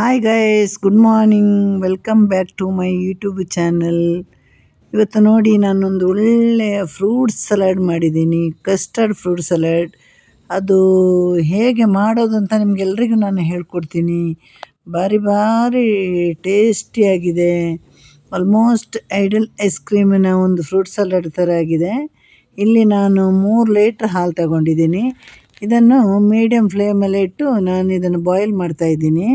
Hi guys good morning welcome back to my YouTube channel ಇವತ್ತು ನೋಡಿ ನಾನೊಂದು ಒಳ್ಳೆಯ ಫ್ರೂಟ್ ಸಲಾಡ್ ಮಾಡಿದ್ದೀನಿ ಕಸ್ಟರ್ಡ್ ಫ್ರೂಟ್ ಸಲಾಡ್ ಅದು ಹೇಗೆ ಮಾಡೋದು ಅಂತ ನಿಮಗೆಲ್ರಿಗೂ ನಾನು ಹೇಳ್ಕೊಡ್ತೀನಿ. ಭಾರಿ ಭಾರಿ ಟೇಸ್ಟಿಯಾಗಿದೆ ಆಲ್ಮೋಸ್ಟ್ ಐಡಲ್ ಐಸ್ ಕ್ರೀಮಿನ ಒಂದು ಫ್ರೂಟ್ ಸಲಾಡ್ ಥರ ಆಗಿದೆ. ಇಲ್ಲಿ ನಾನು ಮೂರು ಲೀಟ್ರ್ ಹಾಲು ತಗೊಂಡಿದ್ದೀನಿ. ಇದನ್ನು ಮೀಡಿಯಮ್ ಫ್ಲೇಮಲ್ಲಿ ಇಟ್ಟು ನಾನು ಇದನ್ನು ಬಾಯ್ಲ್ ಮಾಡ್ತಾಯಿದ್ದೀನಿ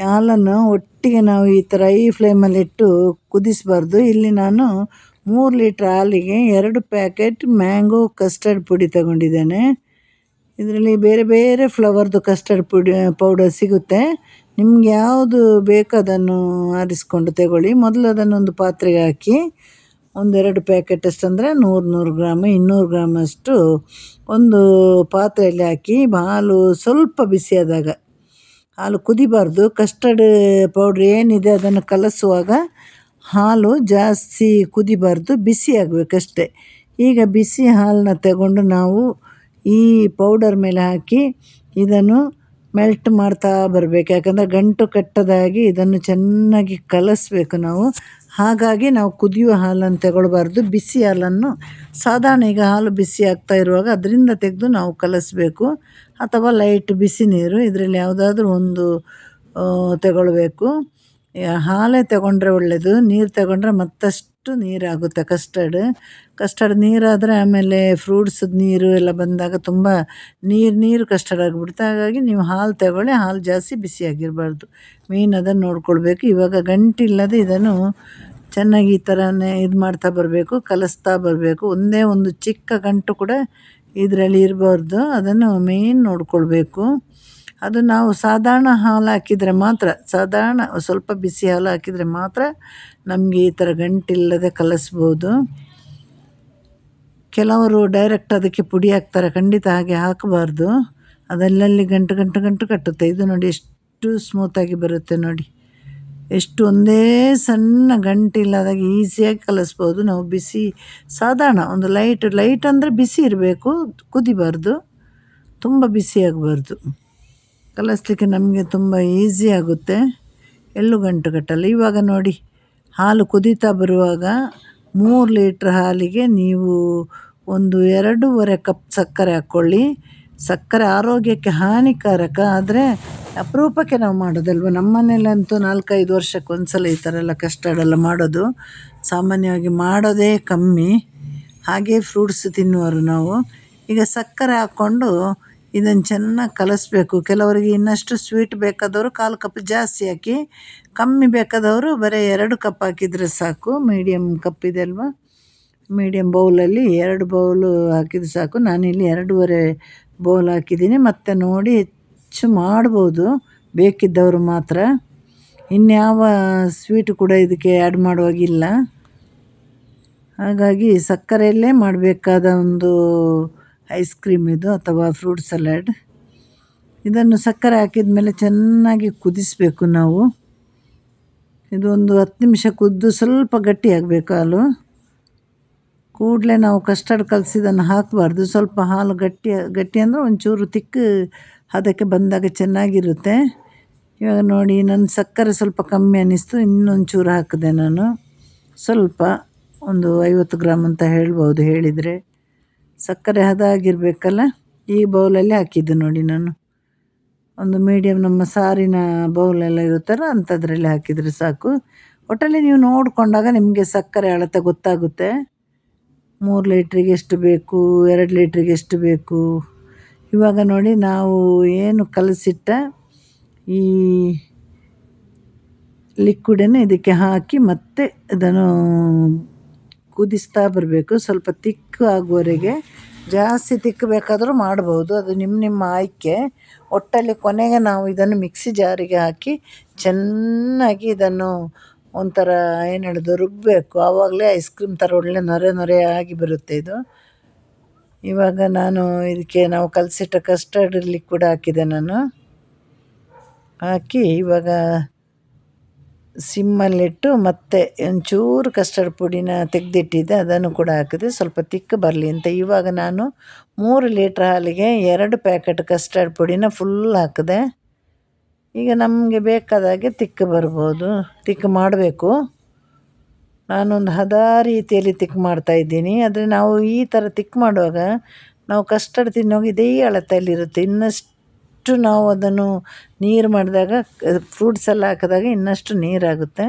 ಹಾಲನ್ನು ಒಟ್ಟಿಗೆ ನಾವು ಈ ಥರ ಐ ಫ್ಲೇಮಲ್ಲಿಟ್ಟು ಕುದಿಸಬಾರ್ದು. ಇಲ್ಲಿ ನಾನು ಮೂರು ಲೀಟ್ರ್ ಹಾಲಿಗೆ ಎರಡು ಪ್ಯಾಕೆಟ್ ಮ್ಯಾಂಗೋ ಕಸ್ಟರ್ಡ್ ಪುಡಿ ತಗೊಂಡಿದ್ದೇನೆ. ಇದರಲ್ಲಿ ಬೇರೆ ಬೇರೆ ಫ್ಲವರ್ದು ಕಸ್ಟರ್ಡ್ ಪುಡಿ ಪೌಡರ್ ಸಿಗುತ್ತೆ. ನಿಮ್ಗೆ ಯಾವುದು ಬೇಕೋ ಅದನ್ನು ಆರಿಸ್ಕೊಂಡು ತಗೊಳ್ಳಿ. ಮೊದಲು ಅದನ್ನೊಂದು ಪಾತ್ರೆಗೆ ಹಾಕಿ ಒಂದೆರಡು ಪ್ಯಾಕೆಟ್ ಅಂದರೆ ನೂರು ನೂರು ಗ್ರಾಮ್, ಇನ್ನೂರು ಗ್ರಾಮಷ್ಟು ಒಂದು ಪಾತ್ರೆಯಲ್ಲಿ ಹಾಕಿ ಹಾಲು ಸ್ವಲ್ಪ ಬಿಸಿಯಾದಾಗ ಹಾಲು ಕುದಿಬಾರ್ದು. ಕಸ್ಟರ್ಡ್ ಪೌಡ್ರ್ ಏನಿದೆ ಅದನ್ನು ಕಲಸುವಾಗ ಹಾಲು ಜಾಸ್ತಿ ಕುದಿಬಾರ್ದು, ಬಿಸಿ ಆಗಬೇಕಷ್ಟೆ. ಈಗ ಬಿಸಿ ಹಾಲನ್ನ ತಗೊಂಡು ನಾವು ಈ ಪೌಡರ್ ಮೇಲೆ ಹಾಕಿ ಇದನ್ನು ಮೆಲ್ಟ್ ಮಾಡ್ತಾ ಬರಬೇಕು. ಯಾಕಂದರೆ ಗಂಟು ಕಟ್ಟದಾಗಿ ಇದನ್ನು ಚೆನ್ನಾಗಿ ಕಲಸಬೇಕು ನಾವು. ಹಾಗಾಗಿ ನಾವು ಕುದಿಯುವ ಹಾಲನ್ನು ತಗೊಳ್ಬಾರ್ದು. ಬಿಸಿ ಹಾಲನ್ನು ಸಾಧಾರಣ ಈಗ ಹಾಲು ಬಿಸಿ ಆಗ್ತಾ ಇರುವಾಗ ಅದರಿಂದ ತೆಗೆದು ನಾವು ಕಲಸಬೇಕು. ಅಥವಾ ಲೈಟ್ ಬಿಸಿ ನೀರು, ಇದರಲ್ಲಿ ಯಾವುದಾದ್ರೂ ಒಂದು ತಗೊಳ್ಬೇಕು. ಹಾಲೇ ತಗೊಂಡ್ರೆ ಒಳ್ಳೆಯದು ನೀರು ತಗೊಂಡ್ರೆ ಮತ್ತಷ್ಟು ನೀರಾಗುತ್ತೆ ಕಸ್ಟರ್ಡ್. ಕಸ್ಟರ್ಡ್ ನೀರಾದರೆ ಆಮೇಲೆ ಫ್ರೂಟ್ಸದ ನೀರು ಎಲ್ಲ ಬಂದಾಗ ತುಂಬ ನೀರು ನೀರು ಕಸ್ಟರ್ಡ್ ಆಗಿಬಿಡುತ್ತೆ. ಹಾಗಾಗಿ ನೀವು ಹಾಲು ತಗೊಳ್ಳಿ, ಹಾಲು ಜಾಸ್ತಿ ಬಿಸಿಯಾಗಿರಬಾರ್ದು ಮೇಯ್ನ್ ಅದನ್ನು ನೋಡ್ಕೊಳ್ಬೇಕು. ಇವಾಗ ಗಂಟಿಲ್ಲದೆ ಇದನ್ನು ಚೆನ್ನಾಗಿ ಈ ಥರನೇ ಇದು ಮಾಡ್ತಾ ಬರಬೇಕು, ಕಲಿಸ್ತಾ ಬರಬೇಕು. ಒಂದೇ ಒಂದು ಚಿಕ್ಕ ಗಂಟು ಕೂಡ ಇದರಲ್ಲಿ ಇರಬಾರ್ದು. ಅದನ್ನು ಮೇಯ್ನ್ ನೋಡಿಕೊಳ್ಬೇಕು. ಅದು ನಾವು ಸಾಧಾರಣ ಹಾಲು ಹಾಕಿದರೆ ಮಾತ್ರ, ಸಾಧಾರಣ ಸ್ವಲ್ಪ ಬಿಸಿ ಹಾಲು ಹಾಕಿದರೆ ಮಾತ್ರ ನಮಗೆ ಈ ಥರ ಗಂಟಿಲ್ಲದೆ ಕಲಿಸ್ಬೋದು. ಕೆಲವರು ಡೈರೆಕ್ಟ್ ಅದಕ್ಕೆ ಪುಡಿ ಹಾಕ್ತಾರೆ, ಖಂಡಿತ ಹಾಗೆ ಹಾಕಬಾರ್ದು. ಅದಲ್ಲಲ್ಲಿ ಗಂಟು ಗಂಟು ಗಂಟು ಕಟ್ಟುತ್ತೆ. ಇದು ನೋಡಿ ಎಷ್ಟು ಸ್ಮೂತಾಗಿ ಬರುತ್ತೆ ನೋಡಿ. ಎಷ್ಟು ಒಂದೇ ಸಣ್ಣ ಗಂಟಿಲ್ಲದಾಗ ಈಸಿಯಾಗಿ ಕಲಿಸ್ಬೋದು. ನಾವು ಬಿಸಿ, ಸಾಧಾರಣ ಒಂದು ಲೈಟ್ ಲೈಟ್ ಅಂದರೆ ಬಿಸಿ ಇರಬೇಕು, ಕುದಿಬಾರ್ದು, ತುಂಬ ಬಿಸಿಯಾಗಬಾರ್ದು ಕಲಿಸ್ಲಿಕ್ಕೆ ನಮಗೆ ತುಂಬ ಈಸಿ ಆಗುತ್ತೆ. ಎಳ್ಳು ಗಂಟು ಕಟ್ಟಲ್ಲ ಇವಾಗ ನೋಡಿ, ಹಾಲು ಕುದೀತಾ ಬರುವಾಗ ಮೂರು ಲೀಟ್ರ್ ಹಾಲಿಗೆ ನೀವು ಒಂದು ಎರಡೂವರೆ ಕಪ್ ಸಕ್ಕರೆ ಹಾಕ್ಕೊಳ್ಳಿ. ಸಕ್ಕರೆ ಆರೋಗ್ಯಕ್ಕೆ ಹಾನಿಕಾರಕ, ಆದರೆ ಅಪರೂಪಕ್ಕೆ ನಾವು ಮಾಡೋದಲ್ವ? ನಮ್ಮ ಮನೇಲಂತೂ ನಾಲ್ಕೈದು ವರ್ಷಕ್ಕೆ ಒಂದ್ಸಲ ಈ ಥರ ಎಲ್ಲ ಕಸ್ಟರ್ಡ್ ಎಲ್ಲ ಮಾಡೋದು. ಸಾಮಾನ್ಯವಾಗಿ ಮಾಡೋದೇ ಕಮ್ಮಿ. ಹಾಗೇ ಫ್ರೂಟ್ಸ್ ತಿನ್ನುವರು ನಾವು. ಈಗ ಸಕ್ಕರೆ ಹಾಕ್ಕೊಂಡು ಇದನ್ನು ಚೆನ್ನಾಗಿ ಕಲಿಸ್ಬೇಕು. ಕೆಲವರಿಗೆ ಇನ್ನಷ್ಟು ಸ್ವೀಟ್ ಬೇಕಾದವರು ಕಾಲು ಕಪ್ ಜಾಸ್ತಿ ಹಾಕಿ, ಕಮ್ಮಿ ಬೇಕಾದವರು ಬರೀ ಎರಡು ಕಪ್ ಹಾಕಿದರೆ ಸಾಕು. ಮೀಡಿಯಮ್ ಕಪ್ ಇದೆ ಅಲ್ವಾ? ಮೀಡಿಯಮ್ ಬೌಲಲ್ಲಿ ಎರಡು ಬೌಲು ಹಾಕಿದ್ರೆ ಸಾಕು. ನಾನಿಲ್ಲಿ ಎರಡೂವರೆ ಬೌಲ್ ಹಾಕಿದ್ದೀನಿ. ಮತ್ತು ನೋಡಿ ಹೆಚ್ಚು ಮಾಡ್ಬೋದು. ಬೇಕಿದ್ದವರು ಮಾತ್ರ. ಇನ್ಯಾವ ಸ್ವೀಟು ಕೂಡ ಇದಕ್ಕೆ ಆ್ಯಡ್ ಮಾಡುವಾಗಿಲ್ಲ. ಹಾಗಾಗಿ ಸಕ್ಕರೆಯಲ್ಲೇ ಮಾಡಬೇಕಾದ ಒಂದು ಐಸ್ ಕ್ರೀಮ್ ಇದು ಅಥವಾ ಫ್ರೂಟ್ ಸಲಾಡ್ ಇದನ್ನು ಸಕ್ಕರೆ ಹಾಕಿದ ಮೇಲೆ ಚೆನ್ನಾಗಿ ಕುದಿಸಬೇಕು ನಾವು. ಇದು ಒಂದು ಹತ್ತು ನಿಮಿಷ ಕುದ್ದು ಸ್ವಲ್ಪ ಗಟ್ಟಿಯಾಗಬೇಕು ಹಾಲು. ಕೂಡಲೇ ನಾವು ಕಸ್ಟರ್ಡ್ ಕಲಸಿದ್ದನ್ನು ಹಾಕಬಾರ್ದು. ಸ್ವಲ್ಪ ಹಾಲು ಗಟ್ಟಿ ಗಟ್ಟಿ ಅಂದರೆ ಒಂಚೂರು ತಿಕ್ಕ ಅದಕ್ಕೆ ಬಂದಾಗ ಚೆನ್ನಾಗಿರುತ್ತೆ. ಇವಾಗ ನೋಡಿ, ನನ್ನ ಸಕ್ಕರೆ ಸ್ವಲ್ಪ ಕಮ್ಮಿ ಅನ್ನಿಸ್ತು, ಇನ್ನೊಂಚೂರು ಹಾಕಿದೆ ನಾನು. ಸ್ವಲ್ಪ ಒಂದು ಐವತ್ತು ಗ್ರಾಮ್ ಅಂತ ಹೇಳ್ಬೋದು ಹೇಳಿದರೆ. ಸಕ್ಕರೆ ಹದ ಆಗಿರಬೇಕಲ್ಲ ಈ ಬೌಲಲ್ಲಿ ಹಾಕಿದ್ದು ನೋಡಿ ನಾನು. ಒಂದು ಮೀಡಿಯಮ್ ನಮ್ಮ ಸಾರಿನ ಬೌಲೆಲ್ಲ ಇರುತ್ತಲ್ಲ, ಅಂಥದ್ರಲ್ಲಿ ಹಾಕಿದರೆ ಸಾಕು. ಒಟ್ಟಲ್ಲಿ ನೀವು ನೋಡಿಕೊಂಡಾಗ ನಿಮಗೆ ಸಕ್ಕರೆ ಅಳತೆ ಗೊತ್ತಾಗುತ್ತೆ. ಮೂರು ಲೀಟ್ರಿಗೆ ಎಷ್ಟು ಬೇಕು, ಎರಡು ಲೀಟ್ರಿಗೆ ಎಷ್ಟು ಬೇಕು. ಇವಾಗ ನೋಡಿ ನಾವು ಏನು ಕಲಸಿಟ್ಟ ಈ ಲಿಕ್ವಿಡನ್ನು ಇದಕ್ಕೆ ಹಾಕಿ ಮತ್ತೆ ಅದನ್ನು ಕುದಿಸ್ತಾ ಬರಬೇಕು. ಸ್ವಲ್ಪ ತಿಕ್ಕು ಆಗುವವರೆಗೆ. ಜಾಸ್ತಿ ತಿಕ್ಕು ಬೇಕಾದರೂ ಮಾಡ್ಬೋದು. ಅದು ನಿಮ್ಮ ನಿಮ್ಮ ಆಯ್ಕೆ. ಒಟ್ಟಲ್ಲಿ ಕೊನೆಗೆ ನಾವು ಇದನ್ನು ಮಿಕ್ಸಿ ಜಾರಿಗೆ ಹಾಕಿ ಚೆನ್ನಾಗಿ ಇದನ್ನು ಒಂಥರ ಏನು ಹೇಳೋದು ರುಬ್ಬಬೇಕು ಆವಾಗಲೇ ಐಸ್ ಕ್ರೀಮ್ ಥರ ಒಳ್ಳೆ ನೊರೆ ನೊರೆ ಆಗಿ ಬರುತ್ತೆ ಇದು. ಇವಾಗ ನಾನು ಇದಕ್ಕೆ ನಾವು ಕಲಸಿಟ್ಟ ಕಸ್ಟರ್ಡ್ ಲಿಕ್ವಿಡ್ ಹಾಕಿದೆ ನಾನು. ಹಾಕಿ ಇವಾಗ ಸಿಮ್ಮಲ್ಲಿಟ್ಟು ಮತ್ತೆ ಒಂಚೂರು ಕಸ್ಟರ್ಡ್ ಪುಡಿನ ತೆಗೆದಿಟ್ಟಿದ್ದೆ, ಅದನ್ನು ಕೂಡ ಹಾಕಿದೆ. ಸ್ವಲ್ಪ ತಿಕ್ಕ ಬರಲಿ ಅಂತ. ಇವಾಗ ನಾನು ಮೂರು ಲೀಟ್ರ್ ಹಾಲಿಗೆ ಎರಡು ಪ್ಯಾಕೆಟ್ ಕಸ್ಟರ್ಡ್ ಪುಡಿನ ಫುಲ್ ಹಾಕಿದೆ. ಈಗ ನಮಗೆ ಬೇಕಾದಾಗೆ ತಿಕ್ಕ ಬರ್ಬೋದು. ತಿಕ್ಕ ಮಾಡಬೇಕು. ನಾನೊಂದು ಹದ ರೀತಿಯಲ್ಲಿ ತಿಕ್ ಮಾಡ್ತಾಯಿದ್ದೀನಿ ಆದರೆ ನಾವು ಈ ಥರ ತಿಕ್ ಮಾಡುವಾಗ ನಾವು ಕಸ್ಟರ್ಡ್ ತಿನ್ನುವಾಗ ಇದೇ ಅಳತೆಯಲ್ಲಿರುತ್ತೆ ಇನ್ನಷ್ಟು ನಾವು ಅದನ್ನು ನೀರು ಮಾಡಿದಾಗ, ಫ್ರೂಟ್ಸ್ ಎಲ್ಲ ಹಾಕಿದಾಗ ಇನ್ನಷ್ಟು ನೀರಾಗುತ್ತೆ.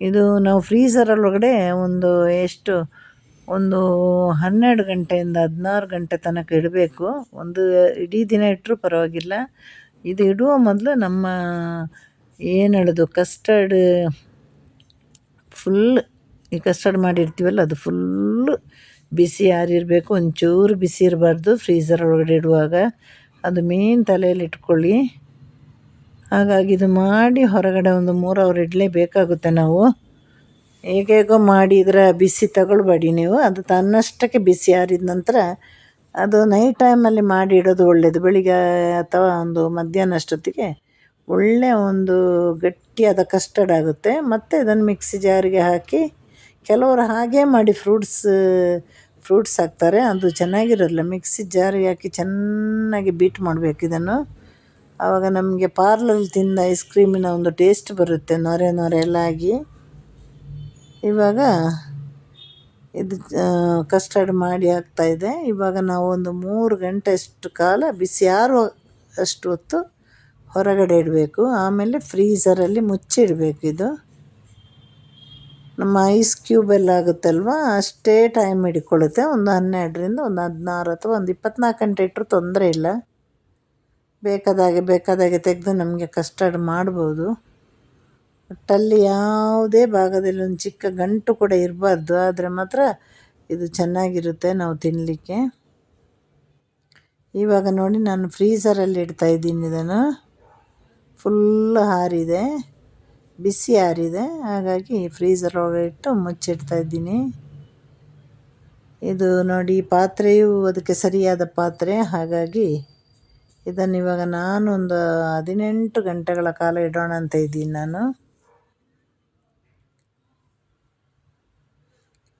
ಇದು ನಾವು ಫ್ರೀಝರೊಳಗಡೆ ಒಂದು ಎಷ್ಟು, ಒಂದು ಹನ್ನೆರಡು ಗಂಟೆಯಿಂದ ಹದಿನಾರು ಗಂಟೆ ತನಕ ಇಡಬೇಕು. ಒಂದು ಇಡೀ ದಿನ ಇಟ್ಟರೂ ಪರವಾಗಿಲ್ಲ. ಇದು ಇಡುವ ಮೊದಲು ನಮ್ಮ ಏನು ಹೇಳೋದು ಕಸ್ಟರ್ಡ್ ಫುಲ್ ಈ ಕಸ್ಟರ್ಡ್ ಮಾಡಿರ್ತೀವಲ್ಲ, ಅದು ಫುಲ್ಲು ಬಿಸಿ ಆರಿರಬೇಕು ಒಂಚೂರು ಬಿಸಿ ಇರಬಾರ್ದು ಫ್ರೀಸರ್ ಒಳಗಡೆ ಇಡುವಾಗ. ಅದು ಮೇನ್ ತಲೆಯಲ್ಲಿ ಇಟ್ಕೊಳ್ಳಿ. ಹಾಗಾಗಿ ಇದು ಮಾಡಿ ಹೊರಗಡೆ ಒಂದು ಮೂರು ಅವರ್ ಇಡಲೇಬೇಕಾಗುತ್ತೆ ನಾವು. ಹೇಗೇಗೋ ಮಾಡಿ ಇದರ ಬಿಸಿ ತಗೊಳ್ಬೇಡಿ ನೀವು. ಅದು ತನ್ನಷ್ಟಕ್ಕೆ ಬಿಸಿ ಆರಿದ ನಂತರ ಅದು ನೈಟ್ ಟೈಮಲ್ಲಿ ಮಾಡಿ ಇಡೋದು ಒಳ್ಳೆಯದು ಬೆಳಿಗ್ಗೆ ಅಥವಾ ಒಂದು ಮಧ್ಯಾಹ್ನ ಅಷ್ಟೊತ್ತಿಗೆ ಒಳ್ಳೆಯ ಒಂದು ಗಟ್ಟಿಯಾದ ಕಸ್ಟರ್ಡ್ ಆಗುತ್ತೆ. ಮತ್ತು ಇದನ್ನು ಮಿಕ್ಸಿ ಜಾರಿಗೆ ಹಾಕಿ ಕೆಲವರು ಹಾಗೇ ಮಾಡಿ ಫ್ರೂಟ್ಸ್ ಫ್ರೂಟ್ಸ್ ಹಾಕ್ತಾರೆ. ಅದು ಚೆನ್ನಾಗಿರೋಲ್ಲ ಮಿಕ್ಸಿ ಜಾರಿಗೆ ಹಾಕಿ ಚೆನ್ನಾಗಿ ಬೀಟ್ ಮಾಡಬೇಕು ಇದನ್ನು. ಆವಾಗ ನಮಗೆ ಪಾರ್ಲಲ್ಲಿ ತಿಂದ ಐಸ್ ಕ್ರೀಮಿನ ಒಂದು ಟೇಸ್ಟ್ ಬರುತ್ತೆ. ನೊರೆ ನೊರೆ ಎಲ್ಲ ಆಗಿ. ಇವಾಗ ಇದು ಕಸ್ಟರ್ಡ್ ಮಾಡಿ ಹಾಕ್ತಾಯಿದ್ದೆ ಇವಾಗ ನಾವು ಒಂದು ಮೂರು ಗಂಟೆ ಅಷ್ಟು ಕಾಲ ಬಿಸಿ ಅಷ್ಟು ಹೊತ್ತು ಹೊರಗಡೆ ಇಡಬೇಕು. ಆಮೇಲೆ ಫ್ರೀಝರಲ್ಲಿ ಮುಚ್ಚಿಡಬೇಕು ಇದು. ನಮ್ಮ ಐಸ್ ಕ್ಯೂಬ್ ಎಲ್ಲ ಆಗುತ್ತಲ್ವ? ಅಷ್ಟೇ ಟೈಮ್ ಹಿಡ್ಕೊಳ್ಳುತ್ತೆ. ಒಂದು ಹನ್ನೆರಡರಿಂದ ಒಂದು ಹದಿನಾರು ಅಥವಾ ಒಂದು ಇಪ್ಪತ್ನಾಲ್ಕು ಗಂಟೆ ಇಟ್ಟರು ತೊಂದರೆ ಇಲ್ಲ. ಬೇಕಾದಾಗೆ ಬೇಕಾದಾಗೆ ತೆಗೆದು ನಮಗೆ ಕಸ್ಟರ್ಡ್ ಮಾಡ್ಬೋದು. ಒಟ್ಟಲ್ಲಿ ಯಾವುದೇ ಭಾಗದಲ್ಲಿ ಒಂದು ಚಿಕ್ಕ ಗಂಟು ಕೂಡ ಇರಬಾರ್ದು. ಆದರೆ ಮಾತ್ರ ಇದು ಚೆನ್ನಾಗಿರುತ್ತೆ ನಾವು ತಿನ್ನಲಿಕ್ಕೆ ಇವಾಗ ನೋಡಿ ನಾನು ಫ್ರೀಸರಲ್ಲಿ ಇಡ್ತಾ ಇದ್ದೀನಿ ಇದನ್ನು. ಫುಲ್ ಹಾರಿದೆ. ಬಿಸಿ ಹಾರಿದೆ. ಹಾಗಾಗಿ ಫ್ರೀಸರ್ ಒಳಗೆ ಇಟ್ಟು ಮುಚ್ಚಿಡ್ತಾ ಇದ್ದೀನಿ. ಇದು ನೋಡಿ ಪಾತ್ರೆಯು ಅದಕ್ಕೆ ಸರಿಯಾದ ಪಾತ್ರೆ. ಹಾಗಾಗಿ ಇದನ್ನು ಇವಾಗ ನಾನೊಂದು ಹದಿನೆಂಟು ಗಂಟೆಗಳ ಕಾಲ ಇಡೋಣ ಅಂತ ಇದ್ದೀನಿ ನಾನು.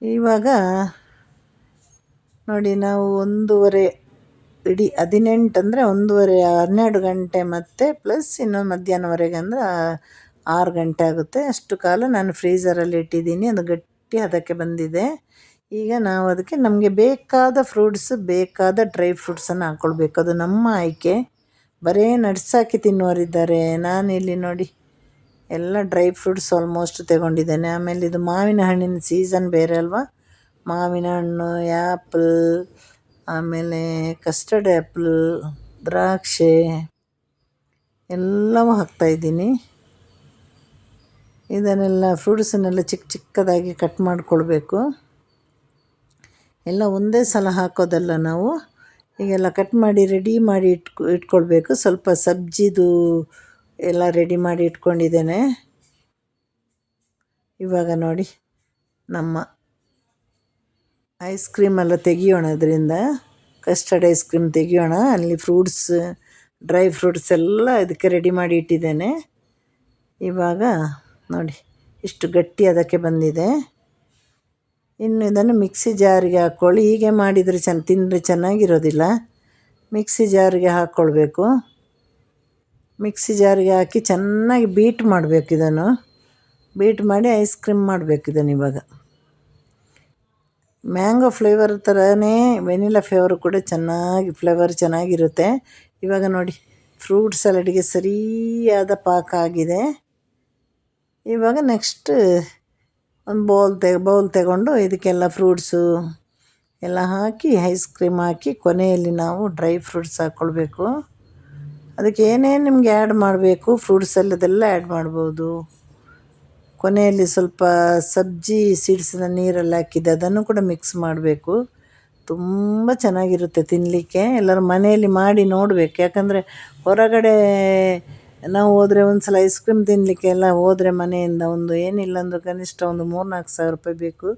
ಇವಾಗ ನೋಡಿ ನಾವು ಒಂದೂವರೆ, ಇಡೀ ಹದಿನೆಂಟು ಅಂದರೆ ಒಂದೂವರೆ, ಹನ್ನೆರಡು ಗಂಟೆ ಮತ್ತು ಪ್ಲಸ್ ಇನ್ನೊಂದು ಮಧ್ಯಾಹ್ನವರೆಗೆ ಅಂದರೆ ಆರು ಗಂಟೆ ಆಗುತ್ತೆ. ಅಷ್ಟು ಕಾಲ ನಾನು ಫ್ರೀಝರಲ್ಲಿ ಇಟ್ಟಿದ್ದೀನಿ. ಅದು ಗಟ್ಟಿ ಅದಕ್ಕೆ ಬಂದಿದೆ. ಈಗ ನಾವು ಅದಕ್ಕೆ ನಮಗೆ ಬೇಕಾದ ಫ್ರೂಟ್ಸ್ ಬೇಕಾದ ಡ್ರೈ ಫ್ರೂಟ್ಸನ್ನು ಹಾಕ್ಕೊಳ್ಬೇಕು ಅದು ನಮ್ಮ ಆಯ್ಕೆ. ಬರೇ ನಡ್ಸಾಕಿ ತಿನ್ನುವರಿದ್ದಾರೆ ತಿನ್ನೋರಿದ್ದಾರೆ ನಾನಿಲ್ಲಿ ನೋಡಿ ಎಲ್ಲ ಡ್ರೈ ಫ್ರೂಟ್ಸ್ ಆಲ್ಮೋಸ್ಟ್ ತಗೊಂಡಿದ್ದೇನೆ. ಆಮೇಲೆ ಇದು ಮಾವಿನ ಹಣ್ಣಿನ ಸೀಸನ್ ಬೇರೆ ಅಲ್ವಾ? ಮಾವಿನ ಹಣ್ಣು ಆ್ಯಪಲ್ ಆಮೇಲೆ ಕಸ್ಟರ್ಡ್ ಆ್ಯಪಲ್ ದ್ರಾಕ್ಷಿ ಎಲ್ಲವೂ ಹಾಕ್ತಾಯಿದ್ದೀನಿ ಇದನ್ನೆಲ್ಲ ಫ್ರೂಟ್ಸನ್ನೆಲ್ಲ ಚಿಕ್ಕ ಚಿಕ್ಕದಾಗಿ ಕಟ್ ಮಾಡಿಕೊಳ್ಬೇಕು. ಎಲ್ಲ ಒಂದೇ ಸಲ ಹಾಕೋದಲ್ಲ ನಾವು. ಈಗೆಲ್ಲ ಕಟ್ ಮಾಡಿ ರೆಡಿ ಮಾಡಿ ಇಟ್ಕೊ, ಇಟ್ಕೊಳ್ಬೇಕು. ಸ್ವಲ್ಪ ಸಬ್ಜಿದು ಎಲ್ಲ ರೆಡಿ ಮಾಡಿ ಇಟ್ಕೊಂಡಿದ್ದೇನೆ. ಇವಾಗ ನೋಡಿ ನಮ್ಮ ಐಸ್ ಕ್ರೀಮೆಲ್ಲ ತೆಗಿಯೋಣ ಅದರಿಂದ ಕಸ್ಟರ್ಡ್ ಐಸ್ ಕ್ರೀಮ್ ತೆಗಿಯೋಣ. ಅಲ್ಲಿ ಫ್ರೂಟ್ಸ್ ಡ್ರೈ ಫ್ರೂಟ್ಸ್ ಎಲ್ಲ ಇದಕ್ಕೆ ರೆಡಿ ಮಾಡಿ ಇಟ್ಟಿದ್ದೇನೆ. ಇವಾಗ ನೋಡಿ ಇಷ್ಟು ಗಟ್ಟಿ ಅದಕ್ಕೆ ಬಂದಿದೆ. ಇನ್ನು ಇದನ್ನು ಮಿಕ್ಸಿ ಜಾರಿಗೆ ಹಾಕ್ಕೊಳ್ಳಿ. ಹೀಗೆ ಮಾಡಿದರೆ ಚೆನ್ನ ತಿಂದರೆ ಚೆನ್ನಾಗಿರೋದಿಲ್ಲ. ಮಿಕ್ಸಿ ಜಾರಿಗೆ ಹಾಕ್ಕೊಳ್ಬೇಕು. ಮಿಕ್ಸಿ ಜಾರಿಗೆ ಹಾಕಿ ಚೆನ್ನಾಗಿ ಬೀಟ್ ಮಾಡಬೇಕು ಇದನ್ನು. ಬೀಟ್ ಮಾಡಿ ಐಸ್ ಕ್ರೀಮ್ ಮಾಡಬೇಕು ಇದನ್ನು ಇವಾಗ. ಮ್ಯಾಂಗೋ ಫ್ಲೇವರ್ ಥರನೇ ವೆನಿಲಾ ಫ್ಲೇವರು ಕೂಡ ಚೆನ್ನಾಗಿ ಫ್ಲೇವರ್ ಚೆನ್ನಾಗಿರುತ್ತೆ. ಇವಾಗ ನೋಡಿ ಫ್ರೂಟ್ ಸ್ಯಾಲಡ್ಗೆ ಸರಿಯಾದ ಪಾಕ ಆಗಿದೆ. ಇವಾಗ ನೆಕ್ಸ್ಟ್ ಒಂದು ಬೌಲ್ ತೆ ಬೌಲ್ ತಗೊಂಡು ಇದಕ್ಕೆಲ್ಲ ಫ್ರೂಟ್ಸು ಎಲ್ಲ ಹಾಕಿ ಐಸ್ ಕ್ರೀಮ್ ಹಾಕಿ ಕೊನೆಯಲ್ಲಿ ನಾವು ಡ್ರೈ ಫ್ರೂಟ್ಸ್ ಹಾಕ್ಕೊಳ್ಬೇಕು. ಅದಕ್ಕೆ ಏನೇನು ನಿಮಗೆ ಆ್ಯಡ್ ಮಾಡಬೇಕು? ಫ್ರೂಟ್ಸ್ ಎಲ್ಲದೆಲ್ಲ ಆ್ಯಡ್ ಮಾಡ್ಬೋದು. ಕೊನೆಯಲ್ಲಿ ಸ್ವಲ್ಪ ಸಬ್ಜಿ ಸೀಡ್ಸನ್ನ ನೀರೆಲ್ಲ ಹಾಕಿದ್ದೆ ಅದನ್ನು ಕೂಡ ಮಿಕ್ಸ್ ಮಾಡಬೇಕು. ತುಂಬ ಚೆನ್ನಾಗಿರುತ್ತೆ ತಿನ್ನಲಿಕ್ಕೆ ಎಲ್ಲರೂ ಮನೆಯಲ್ಲಿ ಮಾಡಿ ನೋಡಬೇಕು. ಯಾಕಂದರೆ ಹೊರಗಡೆ ನಾವು ಹೋದರೆ ಒಂದು ಸಲ ಐಸ್ ಕ್ರೀಮ್ ತಿನ್ನಲಿಕ್ಕೆ ಎಲ್ಲ ಹೋದರೆ ಮನೆಯಿಂದ ಒಂದು ಏನಿಲ್ಲ ಅಂದರೂ ಕನಿಷ್ಠ ಒಂದು ಮೂರು ನಾಲ್ಕು ಸಾವಿರ ರೂಪಾಯಿ ಬೇಕು.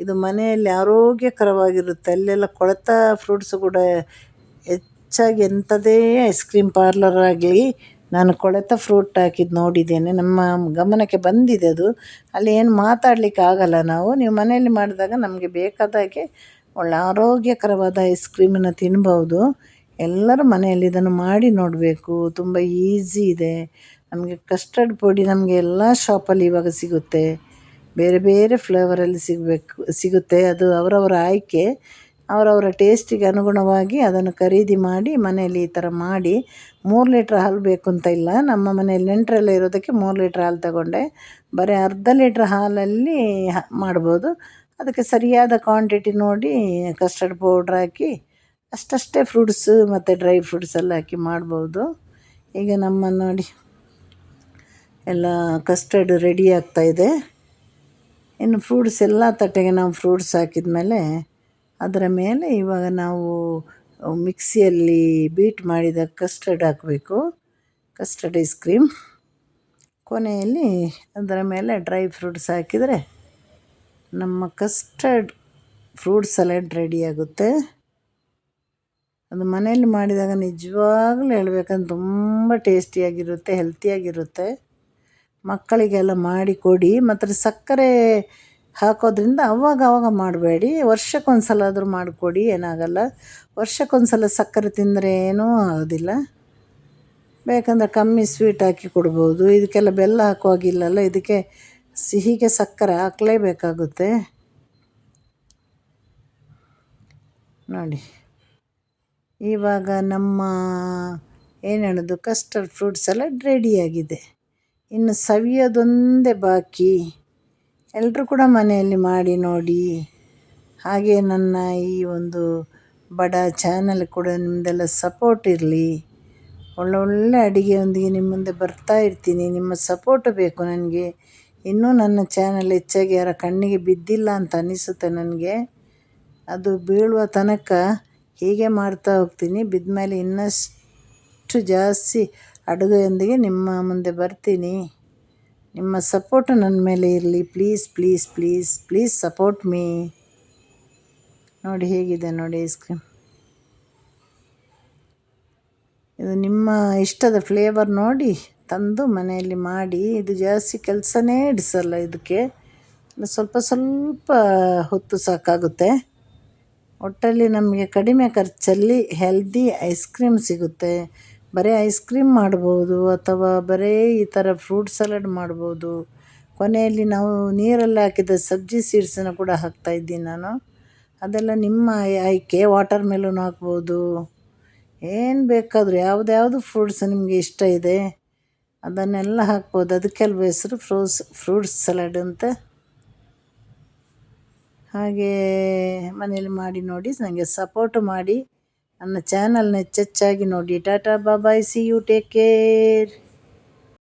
ಇದು ಮನೆಯಲ್ಲಿ ಆರೋಗ್ಯಕರವಾಗಿರುತ್ತೆ. ಅಲ್ಲೆಲ್ಲ ಕೊಳೆತ ಫ್ರೂಟ್ಸ್ ಕೂಡ ಹೆಚ್ಚಾಗಿ ಎಂಥದೇ ಐಸ್ ಕ್ರೀಮ್ ಪಾರ್ಲರ್ ಆಗಲಿ ನಾನು ಕೊಳೆತ ಫ್ರೂಟ್ ಹಾಕಿದ್ದು ನೋಡಿದ್ದೇನೆ. ನಮ್ಮ ಗಮನಕ್ಕೆ ಬಂದಿದೆ ಅದು. ಅಲ್ಲಿ ಏನು ಮಾತಾಡಲಿಕ್ಕೆ ಆಗಲ್ಲ ನಾವು. ನೀವು ಮನೆಯಲ್ಲಿ ಮಾಡಿದಾಗ ನಮಗೆ ಬೇಕಾದಾಗೆ ಒಳ್ಳೆ ಆರೋಗ್ಯಕರವಾದ ಐಸ್ ಕ್ರೀಮನ್ನು ತಿನ್ಬೌದು. ಎಲ್ಲರೂ ಮನೆಯಲ್ಲಿ ಇದನ್ನು ಮಾಡಿ ನೋಡಬೇಕು. ತುಂಬ ಈಸಿ ಇದೆ. ನಮಗೆ ಕಸ್ಟರ್ಡ್ ಪುಡಿ ನಮಗೆ ಎಲ್ಲ ಶಾಪಲ್ಲಿ ಇವಾಗ ಸಿಗುತ್ತೆ. ಬೇರೆ ಬೇರೆ ಫ್ಲೇವರಲ್ಲಿ ಸಿಗಬೇಕು, ಸಿಗುತ್ತೆ. ಅದು ಅವರವರ ಆಯ್ಕೆ. ಅವರವರ ಟೇಸ್ಟಿಗೆ ಅನುಗುಣವಾಗಿ ಅದನ್ನು ಖರೀದಿ ಮಾಡಿ ಮನೆಯಲ್ಲಿ ಈ ಥರ ಮಾಡಿ ಮೂರು ಲೀಟ್ರ್ ಹಾಲು ಬೇಕು ಅಂತ ಇಲ್ಲ. ನಮ್ಮ ಮನೆಯಲ್ಲಿ ನೆಂಟರೆಲ್ಲ ಇರೋದಕ್ಕೆ ಮೂರು ಲೀಟ್ರ್ ಹಾಲು ತಗೊಂಡೆ. ಬರೀ ಅರ್ಧ ಲೀಟ್ರ್ ಹಾಲಲ್ಲಿ ಮಾಡ್ಬೋದು. ಅದಕ್ಕೆ ಸರಿಯಾದ ಕ್ವಾಂಟಿಟಿ ನೋಡಿ ಕಸ್ಟರ್ಡ್ ಪೌಡ್ರ್ ಹಾಕಿ ಅಷ್ಟಷ್ಟೇ ಫ್ರೂಟ್ಸ್ ಮತ್ತು ಡ್ರೈ ಫ್ರೂಟ್ಸ್ ಎಲ್ಲ ಹಾಕಿ ಮಾಡ್ಬೋದು. ಈಗ ನಮ್ಮ ನೋಡಿ ಎಲ್ಲ ಕಸ್ಟರ್ಡ್ ರೆಡಿ ಆಗ್ತಾಯಿದೆ ಇನ್ನು ಫ್ರೂಟ್ಸ್ ಎಲ್ಲ ತಟ್ಟೆಗೆ ನಾವು ಫ್ರೂಟ್ಸ್ ಹಾಕಿದ ಮೇಲೆ ಅದರ ಮೇಲೆ ಇವಾಗ ನಾವು ಮಿಕ್ಸಿಯಲ್ಲಿ ಬೀಟ್ ಮಾಡಿದ ಕಸ್ಟರ್ಡ್ ಹಾಕಬೇಕು. Custard ice cream. ಕೊನೆಯಲ್ಲಿ ಅದರ ಮೇಲೆ ಡ್ರೈ ಫ್ರೂಟ್ಸ್ ಹಾಕಿದರೆ ನಮ್ಮ ಕಸ್ಟರ್ಡ್ ಫ್ರೂಟ್ ಸಲಾಡ್ ರೆಡಿಯಾಗುತ್ತೆ ಅದು ಮನೆಯಲ್ಲಿ ಮಾಡಿದಾಗ ನಿಜವಾಗ್ಲೂ ಹೇಳ್ಬೇಕಂದ್ರೆ ತುಂಬ ಟೇಸ್ಟಿಯಾಗಿರುತ್ತೆ, ಹೆಲ್ತಿಯಾಗಿರುತ್ತೆ. ಮಕ್ಕಳಿಗೆಲ್ಲ ಮಾಡಿ ಕೊಡಿ. ಮತ್ತು ಸಕ್ಕರೆ ಹಾಕೋದ್ರಿಂದ ಅವಾಗ ಅವಾಗ ಮಾಡಬೇಡಿ. ವರ್ಷಕ್ಕೊಂದ್ಸಲ ಆದರೂ ಮಾಡಿಕೊಡಿ, ಏನಾಗಲ್ಲ. ವರ್ಷಕ್ಕೊಂದ್ಸಲ ಸಕ್ಕರೆ ತಿಂದರೆ ಏನೂ ಆಗೋದಿಲ್ಲ. ಬೇಕಂದರೆ ಕಮ್ಮಿ ಸ್ವೀಟ್ ಹಾಕಿ ಕೊಡ್ಬೋದು. ಇದಕ್ಕೆಲ್ಲ ಬೆಲ್ಲ ಹಾಕುವಾಗಿಲ್ಲಲ್ಲ, ಇದಕ್ಕೆ ಸಿಹಿಗೆ ಸಕ್ಕರೆ ಹಾಕಲೇಬೇಕಾಗುತ್ತೆ. ನೋಡಿ. ಇವಾಗ ನಮ್ಮ, ಏನು ಹೇಳೋದು ಕಸ್ಟರ್ಡ್ ಫ್ರೂಟ್ಸ್ ಎಲ್ಲ ರೆಡಿಯಾಗಿದೆ ಇನ್ನು ಸವಿಯೋದೊಂದೇ ಬಾಕಿ. ಎಲ್ಲರೂ ಕೂಡ ಮನೆಯಲ್ಲಿ ಮಾಡಿ ನೋಡಿ. ಹಾಗೆ ನನ್ನ ಈ ಒಂದು ಬಡ ಚಾನಲ್ ಕೂಡ ನಿಮ್ಮದೆಲ್ಲ ಸಪೋರ್ಟ್ ಇರಲಿ. ಒಳ್ಳೊಳ್ಳೆ ಅಡುಗೆಯೊಂದಿಗೆ ನಿಮ್ಮ ಮುಂದೆ ಬರ್ತಾ ಇರ್ತೀನಿ. ನಿಮ್ಮ ಸಪೋರ್ಟ್ ಬೇಕು ನನಗೆ. ಇನ್ನೂ ನನ್ನ ಚಾನಲ್ ಹೆಚ್ಚಾಗಿ ಯಾರ ಕಣ್ಣಿಗೆ ಬಿದ್ದಿಲ್ಲ ಅಂತ ಅನಿಸುತ್ತೆ ನನಗೆ. ಅದು ಬೀಳುವ ತನಕ ಹೀಗೆ ಮಾಡ್ತಾ ಹೋಗ್ತೀನಿ. ಬಿದ್ದ ಮೇಲೆ ಇನ್ನಷ್ಟು ಜಾಸ್ತಿ ಅಡುಗೆಯೊಂದಿಗೆ ನಿಮ್ಮ ಮುಂದೆ ಬರ್ತೀನಿ. ನಿಮ್ಮ ಸಪೋರ್ಟ್ ನನ್ನ ಮೇಲೆ ಇರಲಿ. Please please please please support me ನೋಡಿ ಹೇಗಿದೆ ನೋಡಿ ಐಸ್ ಕ್ರೀಮ್ ಇದು ನಿಮ್ಮ ಇಷ್ಟದ ಫ್ಲೇವರ್ ನೋಡಿ ತಂದು ಮನೆಯಲ್ಲಿ ಮಾಡಿ. ಇದು ಜಾಸ್ತಿ ಕೆಲಸನೇ ಇಡಿಸಲ್ಲ ಇದಕ್ಕೆ. ಸ್ವಲ್ಪ ಸ್ವಲ್ಪ ಹೊತ್ತು ಸಾಕಾಗುತ್ತೆ. ಒಟ್ಟಲ್ಲಿ ನಮಗೆ ಕಡಿಮೆ ಖರ್ಚಲ್ಲಿ ಹೆಲ್ದಿ ಐಸ್ ಕ್ರೀಮ್ ಸಿಗುತ್ತೆ. ಬರೀ ಐಸ್ ಕ್ರೀಮ್ ಮಾಡ್ಬೋದು ಅಥವಾ ಬರೀ ಈ ಥರ ಫ್ರೂಟ್ ಸಲಾಡ್ ಮಾಡ್ಬೋದು. ಕೊನೆಯಲ್ಲಿ ನಾವು ನೀರಲ್ಲಿ ಹಾಕಿದ ಸಬ್ಜಿ ಸೀಡ್ಸನ್ನು ಕೂಡ ಹಾಕ್ತಾಯಿದ್ದೀನಿ ನಾನು. ಅದೆಲ್ಲ ನಿಮ್ಮ ಆಯ್ಕೆ, ವಾಟರ್ ಮೆಲನ್ ಹಾಕ್ಬೋದು. ಏನು ಬೇಕಾದರೂ ಯಾವ್ದು ಫ್ರೂಟ್ಸ್ ನಿಮಗೆ ಇಷ್ಟ ಇದೆ, ಅದನ್ನೆಲ್ಲ ಹಾಕ್ಬೋದು. ಅದಕ್ಕೆಲ್ವ ಹೆಸರು ಫ್ರೂಟ್ಸ್ ಫ್ರೂಟ್ಸ್ ಸಲಾಡ್ ಅಂತ. ಹಾಗೇ ಮನೇಲಿ ಮಾಡಿ ನೋಡಿ ನನಗೆ ಸಪೋರ್ಟ್ ಮಾಡಿ. ನನ್ನ ಚಾನಲ್ನ ಹೆಚ್ಚೆಚ್ಚಾಗಿ ನೋಡಿ. Tata bye bye see you take care